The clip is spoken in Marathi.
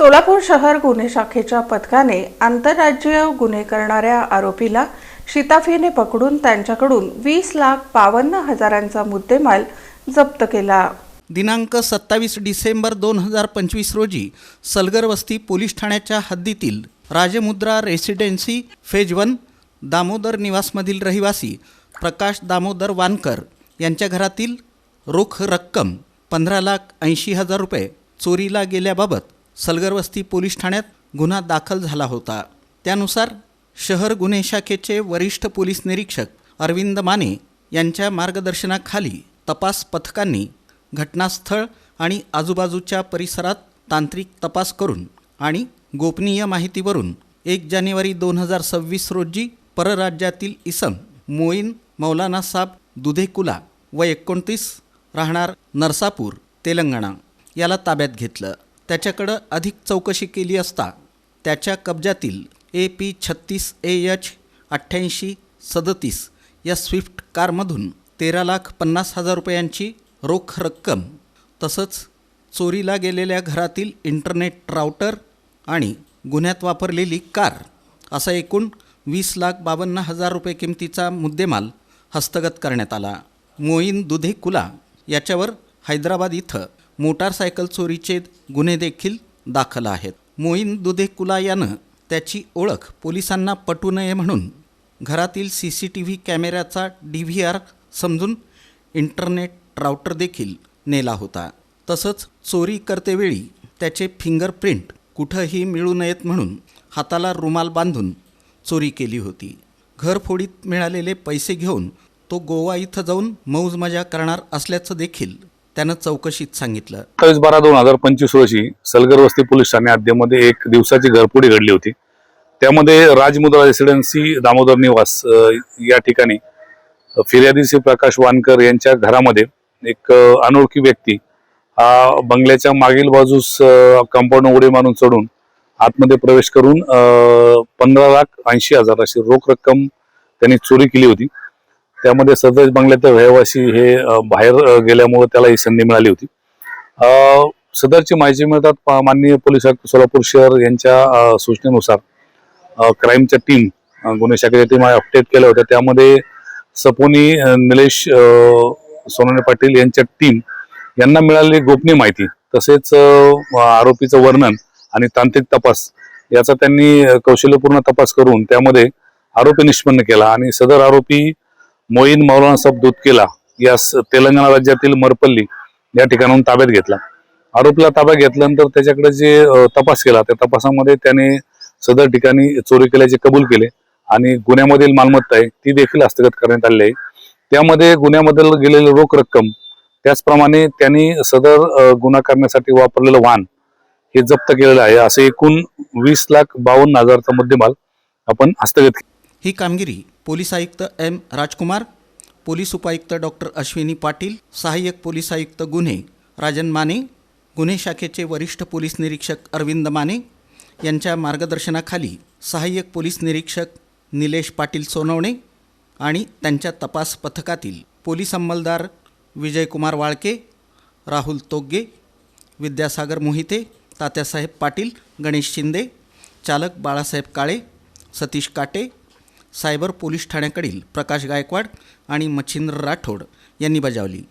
सोलापूर शहर गुन्हे शाखेच्या पथकाने आंतरराज्यीय गुन्हे करणाऱ्या आरोपीला शिताफीने पकडून त्यांच्याकडून वीस लाख बावन्न हजारांचा मुद्देमाल जप्त केला. दिनांक सत्तावीस डिसेंबर दोन हजार पंचवीस रोजी सलगर वस्ती पोलीस ठाण्याच्या हद्दीतील Rajmudra residency phase one Damodar निवासमधील रहिवासी प्रकाश दामोदर वानकर यांच्या घरातील रोख रक्कम पंधरा लाख ऐंशी हजार रुपये चोरीला गेल्याबाबत सलगरवस्ती पोलीस ठाण्यात गुन्हा दाखल झाला होता. त्यानुसार शहर गुन्हे शाखेचे वरिष्ठ पोलीस निरीक्षक अरविंद माने यांच्या मार्गदर्शनाखाली तपास पथकांनी घटनास्थळ आणि आजूबाजूच्या परिसरात तांत्रिक तपास करून आणि गोपनीय माहितीवरून एक जानेवारी दोन हजार सव्वीस रोजी परराज्यातील इसम मोईन मौलाना साब दुधेकुला व एकोणतीस राहणार नरसापूर तेलंगणा याला ताब्यात घेतलं. त्याच्याकडं अधिक चौकशी केली असता त्याच्या कब्जातील ए पी छत्तीस ए एच अठ्ठ्याऐंशी सदतीस या स्विफ्ट कारमधून तेरा लाख पन्नास हजार रुपयांची रोख रक्कम तसंच चोरीला गेलेल्या घरातील इंटरनेट राउटर आणि गुन्ह्यात वापरलेली कार असा एकूण वीस लाख बावन्न हजार रुपये किमतीचा मुद्देमाल हस्तगत करण्यात आला. मोईन दुधे कुला याच्यावर हैदराबाद इथं मोटारसायकल चोरीचे गुन्हे देखील दाखल आहेत. मोईन दुधे कुला यानं त्याची ओळख पोलिसांना पटू नये म्हणून घरातील सी सी टी व्ही कॅमेऱ्याचा डी व्ही आर समजून इंटरनेट राउटर देखील नेला होता. तसंच चोरी करतेवेळी त्याचे फिंगरप्रिंट कुठंही मिळू नयेत म्हणून हाताला रुमाल बांधून चोरी केली होती. घरफोडीत मिळालेले पैसे घेऊन तो गोवा इथं जाऊन मौज मजा करणार असल्याचं देखील त्यानं चौकशीत सांगितलं. सत्तावीस बारा दोन हजार पंचवीस रोजी सलगर वस्ती पोलीस ठाणे हद्दीमध्ये एक दिवसाची घरपोडी घडली होती. त्यामध्ये राजमुद्रा रेसिडेन्सी दामोदर निवास या ठिकाणी फिर्यादी श्री प्रकाश वानकर यांच्या घरामध्ये एक अनोळखी व्यक्ती हा बंगल्याच्या मागील बाजूस कंपाऊंड उडी मारून चढून आतमध्ये प्रवेश करून पंधरा लाख ऐंशी हजार अशी रोख रक्कम त्यांनी चोरी केली होती. त्यामध्ये सदर बंगल्यातील रहिवासी हे बाहेर गेल्यामुळे त्याला ही संधी मिळाली होती. सदरची माहिती मिळतात माननीय पोलीस आयुक्त सोलापूर शहर यांच्या सूचनेनुसार क्राईमच्या टीम गुन्हे शाखेच्या टीम अपडेट केल्या होत्या. त्यामध्ये सपोनी निलेश सोनाने पाटील यांच्या टीम यांना मिळालेली गोपनीय माहिती तसेच आरोपीचं वर्णन आणि तांत्रिक तपास याचा त्यांनी कौशल्यपूर्ण तपास करून त्यामध्ये आरोपी निष्पन्न केला आणि सदर आरोपी मोईन मौलाना साहेब दुधकेला या तेलंगणा राज्यातील मरपल्ली या ठिकाणाहून ताब्यात घेतला. आरोपीला ताब्यात घेतल्यानंतर त्याच्याकडे जे तपास केला त्या तपासामध्ये त्याने सदर ठिकाणी चोरी केल्याचे कबूल केले आणि गुन्ह्यामधील मालमत्ता आहे ती देखील हस्तगत करण्यात आली आहे. त्यामध्ये गुन्ह्यामधील गेलेली रोख रक्कम त्याचप्रमाणे त्यांनी सदर गुन्हा करण्यासाठी वापरलेलं वाहन हे जप्त केलेलं आहे. असे एकूण वीस लाख बावन्न हजारचा मुद्देमाल आपण हस्तगत ही कामगिरी पोलीस आयुक्त एम राजकुमार पोलीस उपायुक्त डॉक्टर अश्विनी पाटील सहाय्यक पोलीस आयुक्त गुन्हे राजन माने गुन्हे शाखेचे वरिष्ठ पोलीस निरीक्षक अरविंद माने यांच्या मार्गदर्शनाखाली सहाय्यक पोलीस निरीक्षक निलेश पाटील सोनवणे आणि त्यांच्या तपास पथकातील पोलीस अंमलदार विजयकुमार वाळके राहुल तोग्गे विद्यासागर मोहिते तात्यासाहेब पाटील गणेश शिंदे चालक बाळासाहेब काळे सतीश काटे सायबर पोलीस ठाण्याकडील प्रकाश गायकवाड आणि मच्छिंद्र राठोड यांनी बजावली.